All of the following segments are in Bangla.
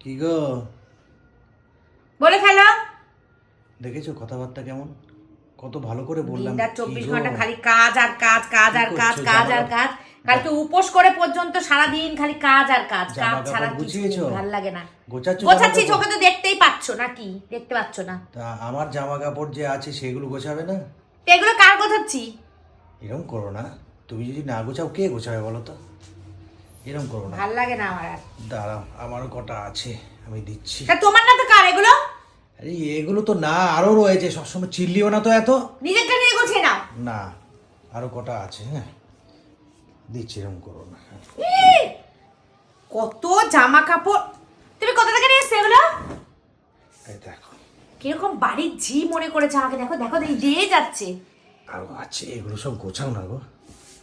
কি গো? বলে ফেলো। দেখেছ কথাবার্তা কেমন? কত ভালো করে বললাম। দিনটা চব্বিশ ঘণ্টা খালি কাজ আর কাজ কাজ আর কাজ কাজ আর কাজ। কালকে উপোস করে পর্যন্ত সারাদিন খালি কাজ আর কাজ কাজ ছাড়া কিছু ভালো লাগে না। গোছাচ্ছ গোছাচ্ছি? চোখে তো দেখতেই পাচ্ছ নাকি দেখতে পাচ্ছ না। তা আমার জামা কাপড় যে আছে সেগুলো গোছাবে না? এগুলো কার গোছাচ্ছি? এরকম করো না। তুমি যদি না গোছাও কে গোছাবে বলো তো? এরকম করো না। ভালো লাগে না আমার আর। দাঁড়াও আমারও কটা আছে আমি দিচ্ছি। তা তোমার না তো কার এগুলো? আরে এগুলো তো না আরও রয়েছে সবসময় চিল্লিও না তো এত। নিজেরটা নিয়ে গুছিয়ে নাও। না আরও কটা আছে হ্যাঁ। দিচ্ছি এরকম করো না কত জামা কাপড় তুমি কোথা থেকে নিয়ে এসছো এগুলো? এই দেখো। কীরকম বাড়ির ঝি মনে করেছে আমাকে। দেখো দেখো এই দিয়ে যাচ্ছে। আরও আছে এগুলো সব গোছাও না গো।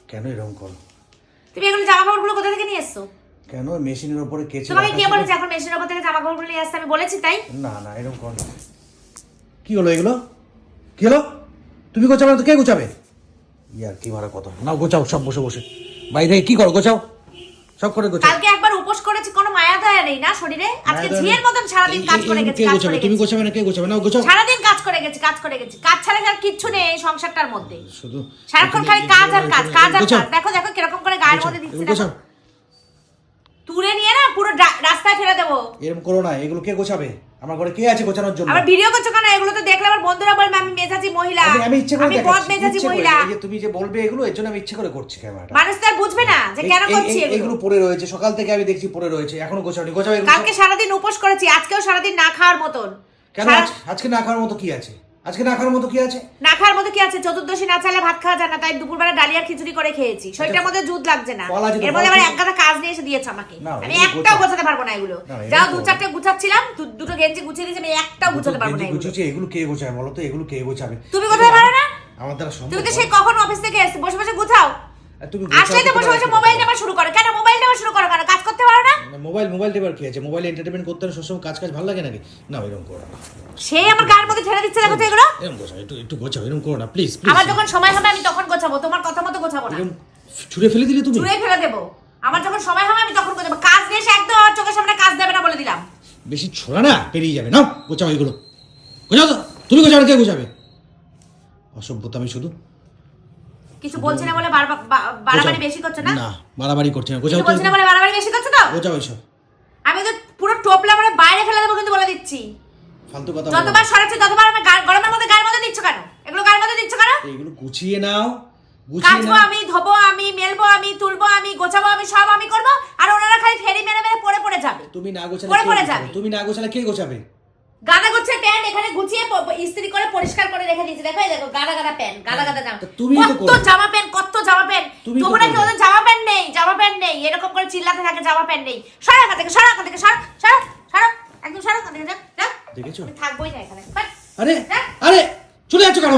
কেন এরকম করো? তুমি এগুলো জামা কাপড়গুলো কোথা থেকে কেন? মেশিনের উপরে কেচে তোমাকে কে? বলেছে? এখন মেশিনের উপর থেকে জামা কাপড়গুলো নিয়ে আসতে আমি বলেছি তাই? না না এরকম করো না। কি হলো এগুলো? কি হলো? তুমি গোছাবে না তো কে গোছাবে? ইয়ার কি মারা কথা। না গোছাও সব বসে বসে। বাইরে কি করো গোছাও। সব করে গোছাও। কালকে একবার উপোস করেছি কোনো মায়া দয়া নেই না শরীরে? আজকে ঝিয়ের। মতন সারাদিন এই- কাজ করে গেছি কাজ করে তুমি গেছি। গোছাবে না কে গোছাবে? না গোছাও। সারাদিন কাজ করে গেছি কাজ করে গেছি। কাজ ছাড়া আর কিচ্ছু নেই এই সংসারটার মধ্যে। শুধু সারাক্ষণ খালি কাজ আর কাজ কাজ আর কাজ। দেখো দেখো কীরকম করে গায়ের মধ্যে দিচ্ছে দেখো। গোছাও। তুলে নিয়ে না পুরো রাস্তায় ফেলে দেবো। এরকম করো না এগুলো কে গোছাবে? আমার ঘরে কে আছে গোছানোর জন্য? আবার ভিডিও করছ কেন? এগুলো তো দেখলে আমার বন্ধুরা বলবে আমি মেজাজি মহিলা। আমি ইচ্ছে করে আমি বদ মেজাজি মহিলা। এই যে তুমি যে বলবে এগুলো এর জন্য আমি ইচ্ছে করে করছি ক্যামেরাটা। মানুষ তো আর বুঝবে না যে কেন করছি এগুলো। এগুলো পড়ে রয়েছে সকাল থেকে আমি দেখছি পড়ে রয়েছে এখনও গোছাওনি। গোছাও এগুলো কালকে সারাদিন উপোস করেছি আজকেও সারাদিন না খাওয়ার মতন। কেন আজ- আজকে না খাওয়ার মতো কি আছে? আজকে না খাওয়ার মতো কি আছে? না খাওয়ার মধ্যে কি আছে? চতুর্দশী না চাইলে ভাত খাওয়া যায় না তাই দুপুরবেলা ডালিয়া খিচুড়ি করে খেয়েছি। শরীরটার মধ্যে দুধ লাগছে না। এর মধ্যে আবার এক গাদা কাজ নিয়ে এসে দিয়েছে আমাকে। আমি একটাও গোছাতে পারব না এগুলো। যাও দু চারটে গুছাচ্ছিলাম দুটো গেঞ্জি গুছিয়ে দিয়েছি আমি একটাও গুছাতে পারব না গেঞ্জি এগুলো। কে গোছাবে বলো তো? এগুলো কে গোছাবে? তুমি কোথায় পারো না? আমার দ্বারা সম্ভব তুমি তো সেই কখন অফিস থেকে এসে বসে বসে গুছাও। তুমি আসলে তো বসে বসে মোবাইল টেপা শুরু করো। কেন মোবাইল টেপা শুরু করো কেন? কাজ করতে পারো না? মোবাইল মোবাইল টেপার কি আছে? মোবাইলে এন্টারটেনমেন্ট করতে হলে সবসময় কাজ কাজ ভালো লাগে নাকি? না এরকম করো না। সে আমার গায়ের মধ্যে ঠেলে দিচ্ছে দেখো তো এগুলো। এরকম গোছাও একটু একটু গোছাও এরকম করো না প্লিজ প্লিজ আমার যখন সময় হবে আমি তখন গোছাবো। তোমার কথা মতো গোছাবো না। ছুঁড়ে ফেলে দিলে তুমি? চুড়ে ফেলে দেবো। আমার যখন সময় হবে আমি তখন গোছাবো। কাজ এসে একদম আমার চোখের সামনে কাজ দেবে না বলে দিলাম। বেশি ছোড়া না পেরিয়ে যাবে। না গোছাও এগুলো। গোছাও তো। তুমি গোছাও কে গোছাবে? অসভ্যতা আমি শুধু। কিছু বলছি না বলে বাড়াবাড়ি বেশি করছ না? না বাড়াবাড়ি করছি না। গোছাও তো। না বলে বাড়াবাড়ি বেশি করছ তো? গোছাও এসব। আমি তো পুরো টোপলা মানে বাইরে ফেলে দেবো কিন্তু বলে দিচ্ছি। ফালতু কথা যতবার সরাচ্ছি ততবার আমি গরমের মধ্যে গায়ের মধ্যে দিচ্ছ কেন? এগুলো গায়ের মধ্যে দিচ্ছ কেন? এগুলো গুছিয়ে নাও কাচবো আমি ধোবো আমি মেলবো আমি তুলবো আমি গোছাবো আমি সব আমি করব আর ওনারা খালি ফেরি মেরে মেরে পড়ে পড়ে যাবে। তুমি না গোছালে পরে গোছাবে? যাবে। তুমি না গোছালে কে গোছাবে? গাদা গুচ্ছে প্যান্ট এখানে গুছিয়ে ইস্ত্রি করে পরিষ্কার করে রেখে দিয়েছি দেখো এই দেখো গাদা গাদা প্যান্ট গাদা গাদা জামা। তুমি কত জামা প্যান্ট কত জামা প্যান্ট তোমরা কি ওদের জামা প্যান্ট নেই? জামা প্যান্ট নেই? এরকম করে চিল্লাতে থাকে জামা প্যান্ট নেই। সরা এখান থেকে সরা এখান থেকে সরা সরা সরা একদম সরা এখান থেকে দেখেছ? থাকবোই না এখানে। আরে? আরে চলে যাচ্ছ কেন?